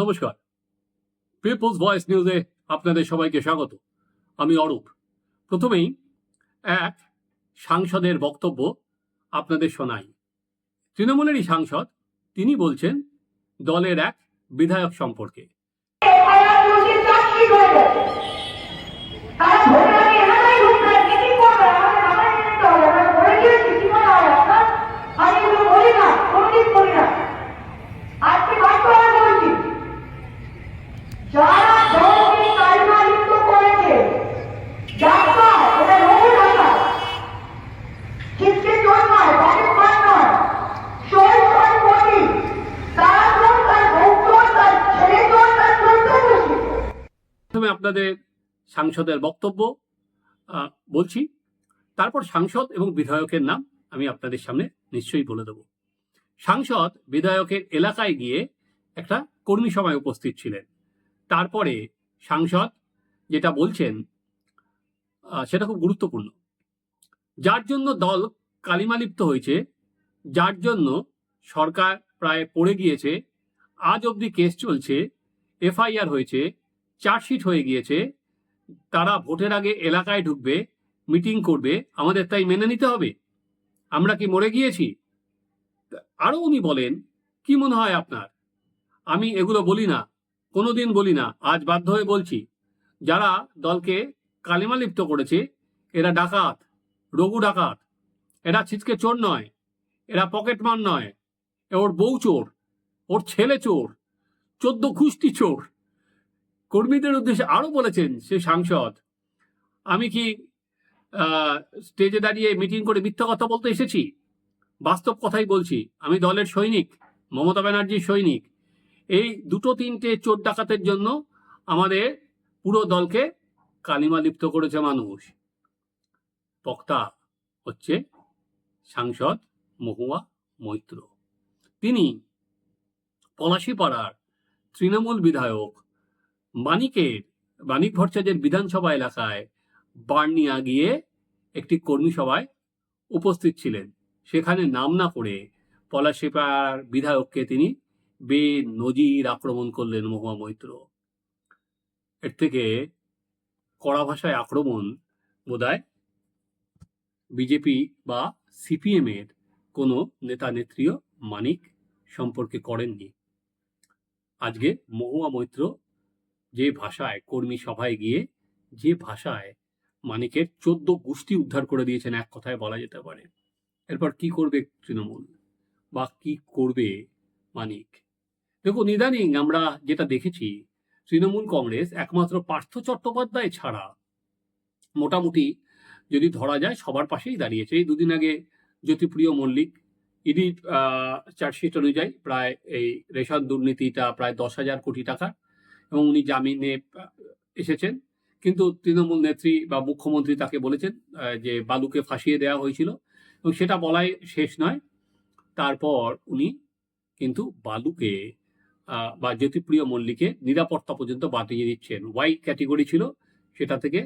নমস্কার। People's voice নিউজে আপনাদের সবাইকে স্বাগত। আমি অরূপ। প্রথমেই এক সাংসদের বক্তব্য আপনাদের শোনাই। তৃণমূলেরই সাংসদ, তিনি বলছেন, দলের এক বিধায়ক সম্পর্কে এফআইআর নোটিশ চার্জশিট হয়ে গেছে তারা ভোটের আগে এলাকায় ঢুকবে মিটিং করবে আমাদের আমাদের নিতে হবে আমরা বলে দিয়েছি কি মনে হয় আপনার আমি এগুলো বলি না কোনদিন বলি না আজকে বাধ্য হয়ে বলছি যারা দলকে কালিমালিপ্ত করেছে যাত্রা এটা রঘু ঢাকা ছিটকে চোর নয় বাড়ির পান নয় শোল চোর পটি তারা চোর তার বউ চোর তার ছেলে চোর তার চোদ্দ বসে প্রথমে আপনাদের সাংসদের বক্তব্য বলছি। তারপর সাংসদ এবং বিধায়কের নাম আমি আপনাদের সামনে নিশ্চয়ই বলে দেব। সাংসদ বিধায়কের এলাকায় গিয়ে একটা কর্মী সভায় উপস্থিত ছিলেন। তারপরে সাংসদ যেটা বলছেন সেটা খুব গুরুত্বপূর্ণ। যার জন্য দল কালিমালিপ্ত হয়েছে, যার জন্য সরকার প্রায় পড়ে গিয়েছে, আজ অবধি কেস চলছে, এফআইআর হয়েছে চার্জশিট হয়ে গিয়েছে। তারা ভোটের আগে এলাকায় ঢুকবে, মিটিং করবে, আমাদের তাই মেনে নিতে হবে। আমরা কি মরে গিয়েছি? আরও উনি বলেন, কি মনে হয় আপনার? আমি এগুলো বলি না, কোনোদিন বলি না, আজ বাধ্য হয়ে বলছি। যারা দলকে কালিমালিপ্ত করেছে, এরা ডাকাত, রঘু ডাকাত। এরা ছিচকে চোর নয়, এরা পকেটমার নয় ওর বউ চোর, ওর ছেলে চোর, চোদ্দ খুষ্টি চোর। কর্মীদের উদ্দেশ্যে আরও বলেছেন সে সাংসদ, আমি কি স্টেজে দাঁড়িয়ে মিটিং করে মিথ্যা কথা বলতে এসেছি? বাস্তব কথাই বলছি, আমি দলের সৈনিক, মমতা ব্যানার্জির সৈনিক। এই দুটো তিনটে চোর ডাকাতের জন্য আমাদের পুরো দলকে কালিমা লিপ্ত করেছে মানুষ। বক্তা হচ্ছে সাংসদ মহুয়া মৈত্র। তিনি পলাশীপাড়ার তৃণমূল বিধায়ক মানিকের মানিক ভট্টাচার্যের বিধানসভা এলাকায় বার্নিয়া গিয়ে একটি কর্মী সভায় উপস্থিত ছিলেন। সেখানে নাম না করে পলাশিপাড়ার বিধায়ককে তিনি বে নজির আক্রমণ করলেন মহুয়া মৈত্র। এর থেকে কড়া ভাষায় আক্রমণ বোধহয় বিজেপি বা সিপিএম এর কোনো নেতা নেত্রীও মানিক সম্পর্কে করেননি। আজকে মহুয়া মৈত্র যে ভাষায় কর্মী সভায় গিয়ে যে ভাষায় মানিকের চোদ্দ গোষ্ঠী উদ্ধার করে দিয়েছেন, এক কথায় বলা যেতে পারে। এরপর কি করবে তৃণমূল? বা কি করবে মানিক? দেখুন, ইদানিং আমরা যেটা দেখেছি, তৃণমূল কংগ্রেস একমাত্র পার্থ চট্টোপাধ্যায় ছাড়া মোটামুটি যদি ধরা যায়, সবার পাশেই দাঁড়িয়েছে। এই দুদিন আগে জ্যোতিপ্রিয় মল্লিক ইডি চার্জশিট অনুযায়ী প্রায় এই রেশন দুর্নীতিটা প্রায় দশ হাজার কোটি টাকা এবং উনি জামিনে এসেছেন। কিন্তু তৃণমূল নেত্রী বা মুখ্যমন্ত্রী তাকে বলেছেন যে বালুকে ফাঁসিয়ে দেওয়া হয়েছিল। এবং সেটা বলাই শেষ নয়। তারপর উনি কিন্তু বালুকে বা জ্যোতিপ্রিয় মল্লিকে নিরাপত্তা পর্যন্ত বাতিয়ে দিচ্ছেন। ওয়াই ক্যাটেগরি ছিল, সেটা থেকে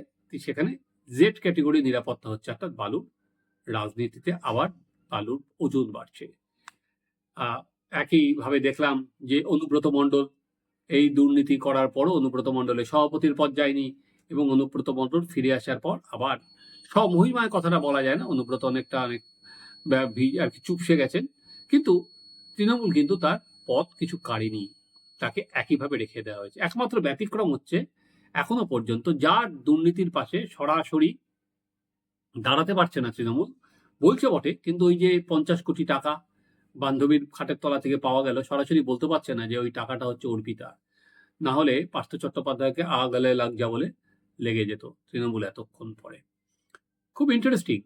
সেখানে জেড ক্যাটেগরি নিরাপত্তা হচ্ছে, অর্থাৎ বালুর রাজনীতিতে আবার বালুর ওজন বাড়ছে। একইভাবে দেখলাম যে অনুব্রত মণ্ডল এই দুর্নীতি করার পরও অনুব্রত মণ্ডলের সভাপতির পদ যায়নি এবং অনুব্রত মণ্ডল ফিরে আসার পর আবার স্বমহিমায় কথাটা বলা যায় না, অনুব্রত অনেকটা অনেক আর কি চুপসে গেছেন। কিন্তু তৃণমূল কিন্তু তার পদ কিছু কাড়েনি, তাকে একইভাবে রেখে দেওয়া হয়েছে। একমাত্র ব্যতিক্রম হচ্ছে এখনও পর্যন্ত যার দুর্নীতির পাশে সরাসরি দাঁড়াতে পারছে না তৃণমূল, বলছে বটে, কিন্তু ওই যে পঞ্চাশ কোটি টাকা বান্ধবীর খাটের তলা থেকে পাওয়া গেল, সরাসরি বলতে পারছে না যে ওই টাকাটা হচ্ছে অর্পিতা। না হলে পার্থ চট্টোপাধ্যায়কে আ গালে লাগজা বলে লেগে যেত তৃণমূল এতক্ষণ পরে। খুব ইন্টারেস্টিং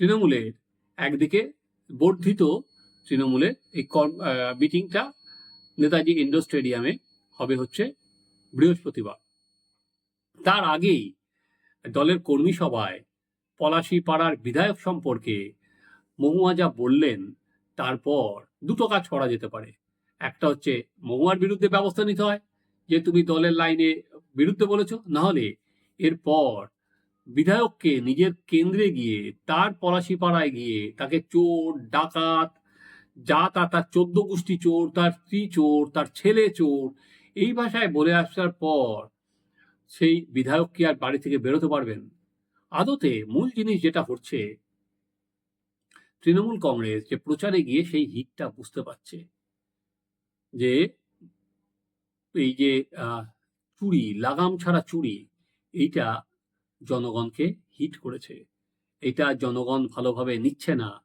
তৃণমূলের একদিকে বর্ধিত তৃণমূলের এই মিটিংটা নেতাজি ইন্ডোর স্টেডিয়ামে হবে হচ্ছে বৃহস্পতিবার। তার আগেই দলের কর্মী সভায় পলাশী পাড়ার বিধায়ক সম্পর্কে মহুয়া যা বললেন তারপর দুটো কাজ করা যেতে পারে। একটা হচ্ছে মহুয়ার বিরুদ্ধে ব্যবস্থা নিতে হয়, যে তুমি দলের লাইনে বিরুদ্ধে বলেছ না হলে এরপর বিধায়ককে নিজের কেন্দ্রে গিয়ে তার পলাশি পাড়ায় গিয়ে তাকে চোর, ডাকাত, যা তা তার চোদ্দ গোষ্ঠী চোর, তার স্ত্রী চোর, তার ছেলে চোর, এই ভাষায় বলে আসার পর সেই বিধায়ক কি আর বাড়ি থেকে বেরোতে পারবেন? আদতে মূল জিনিস যেটা হচ্ছে তৃণমূল কংগ্রেস যে প্রচারে গিয়ে সেই হিটটা বুঝতে পারছে যে এই যে চুরি, লাগাম ছাড়া চুরি, এইটা জনগণকে হিট করেছে। এটা জনগণ ভালোভাবে নিচ্ছে না।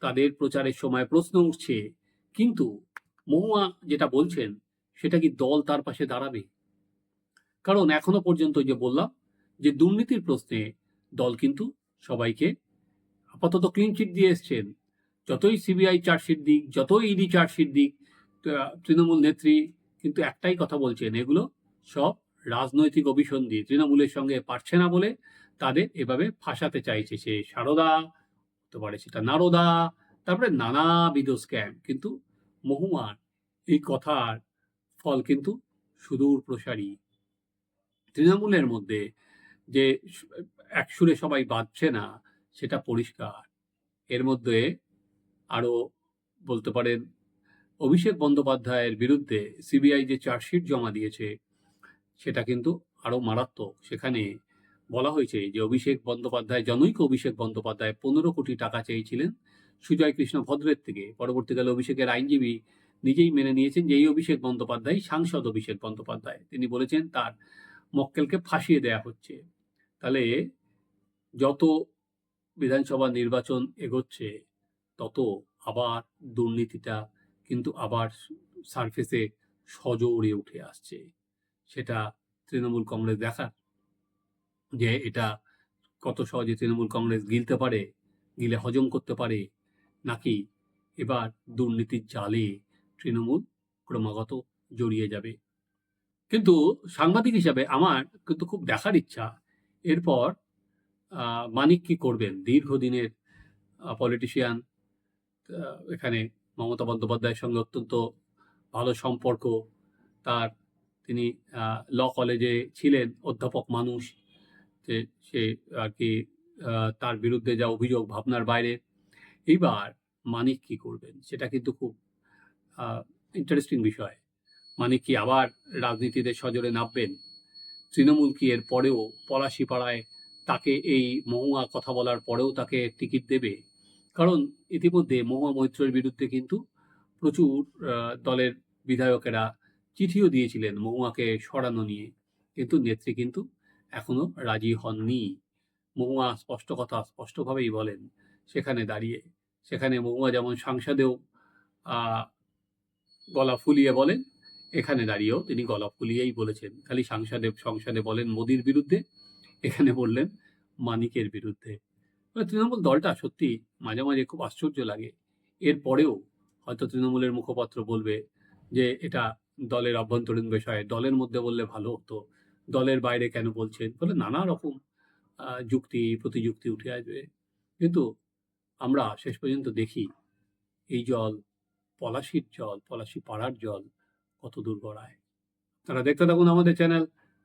তাদের প্রচারের সময় প্রশ্ন উঠছে। কিন্তু মহুয়া যেটা বলছেন, সেটা কি দল তার পাশে দাঁড়াবে? কারণ এখনও পর্যন্ত যে বললাম যে দুর্নীতির প্রশ্নে দল কিন্তু সবাইকে আপাতত ক্লিন চিট দিয়ে এসছেন। যতই সিবিআই চার্জশিট দিক, যতই ইডি চার্জশিট দিক তৃণমূল নেত্রী কিন্তু একটাই কথা বলছেন, এগুলো সব রাজনৈতিক অভিসন্ধি। তৃণমূলের সঙ্গে পারছে না বলে তাদের এভাবে ফাঁসাতে চাইছে সে সারদা, হতে পারে সেটা নারদা, তারপরে নানাবিধ স্ক্যাম কিন্তু মহুয়ার এই কথার ফল কিন্তু সুদূর প্রসারী। তৃণমূলের মধ্যে যে একসুরে সবাই বাঁধছে না সেটা পরিষ্কার। এর মধ্যে আরও বলতে পারেন, অভিষেক বন্দ্যোপাধ্যায়ের বিরুদ্ধে সিবিআই যে চার্জশিট জমা দিয়েছে, সেটা কিন্তু আরও মারাত্মক। সেখানে বলা হয়েছে যে অভিষেক বন্দ্যোপাধ্যায়, জনৈক অভিষেক বন্দ্যোপাধ্যায় পনেরো কোটি টাকা চেয়েছিলেন সুজয় কৃষ্ণ ভদ্রের থেকে। পরবর্তীকালে অভিষেকের আইনজীবী নিজেই মেনে নিয়েছেন যে এই অভিষেক বন্দ্যোপাধ্যায় সাংসদ অভিষেক বন্দ্যোপাধ্যায়। তিনি বলেছেন, তার মক্কেলকে ফাঁসিয়ে দেয়া হচ্ছে। তাহলে যত বিধানসভা নির্বাচন এগোচ্ছে, তত আবার দুর্নীতিটা কিন্তু আবার সারফেসে সজোরে উঠে আসছে। সেটা তৃণমূল কংগ্রেস দেখার যে এটা কত সহজে তৃণমূল কংগ্রেস গিলতে পারে, গিলে হজম করতে পারে, নাকি এবার দুর্নীতির জালে তৃণমূল ক্রমাগত জড়িয়ে যাবে। কিন্তু সাংবাদিক হিসাবে আমার কিন্তু খুব দেখার ইচ্ছা, এরপর মানিক কি করবেন? দীর্ঘদিনের পলিটিশিয়ান এখানে মমতা বন্দ্যোপাধ্যায়ের সঙ্গে অত্যন্ত ভালো সম্পর্ক। তার তিনি ল কলেজে ছিলেন, অধ্যাপক মানুষ। যে সে, আর কি তার বিরুদ্ধে যা অভিযোগ ভাবনার বাইরে। এইবার মানিক কি করবেন? সেটা কিন্তু খুব ইন্টারেস্টিং বিষয়। মানিক কি আবার রাজনীতিতে সজোরে নামবেন? তৃণমূল কি এর পরেও পলাশিপাড়ায় তাকে এই মহুয়া কথা বলার পরেও তাকে টিকিট দেবে। কারণ ইতিমধ্যে মহুয়া মৈত্রের বিরুদ্ধে কিন্তু প্রচুর দলের বিধায়কেরা চিঠিও দিয়েছিলেন মহুয়াকে সরানো নিয়ে। কিন্তু নেত্রী কিন্তু এখনও রাজি হননি। মহুয়া স্পষ্ট কথা স্পষ্টভাবেই বলেন, সেখানে দাঁড়িয়ে, সেখানে মহুয়া যেমন সাংসদেও গলা ফুলিয়ে বলেন, এখানে দাঁড়িয়েও তিনি গলা ফুলিয়েই বলেছেন। খালি সাংসদে, সংসদে বলেন মোদির বিরুদ্ধে এখানে বললেন মানিকের বিরুদ্ধে। মানে তৃণমূল দলটা সত্যি মাঝে মাঝে খুব আশ্চর্য লাগে। এরপরেও হয়তো তৃণমূলের মুখপাত্র বলবে যে এটা দলের অভ্যন্তরীণ বিষয়, দলের মধ্যে বললে ভালো হতো, দলের বাইরে কেন বলছেন? বলে নানা রকম যুক্তি, প্রতিযুক্তি উঠে আসবে। কিন্তু আমরা শেষ পর্যন্ত দেখি এই জল, পলাশির জল, পলাশি পাড়ার জল কত দূর গড়ায় তারা দেখতে থাকুন আমাদের চ্যানেল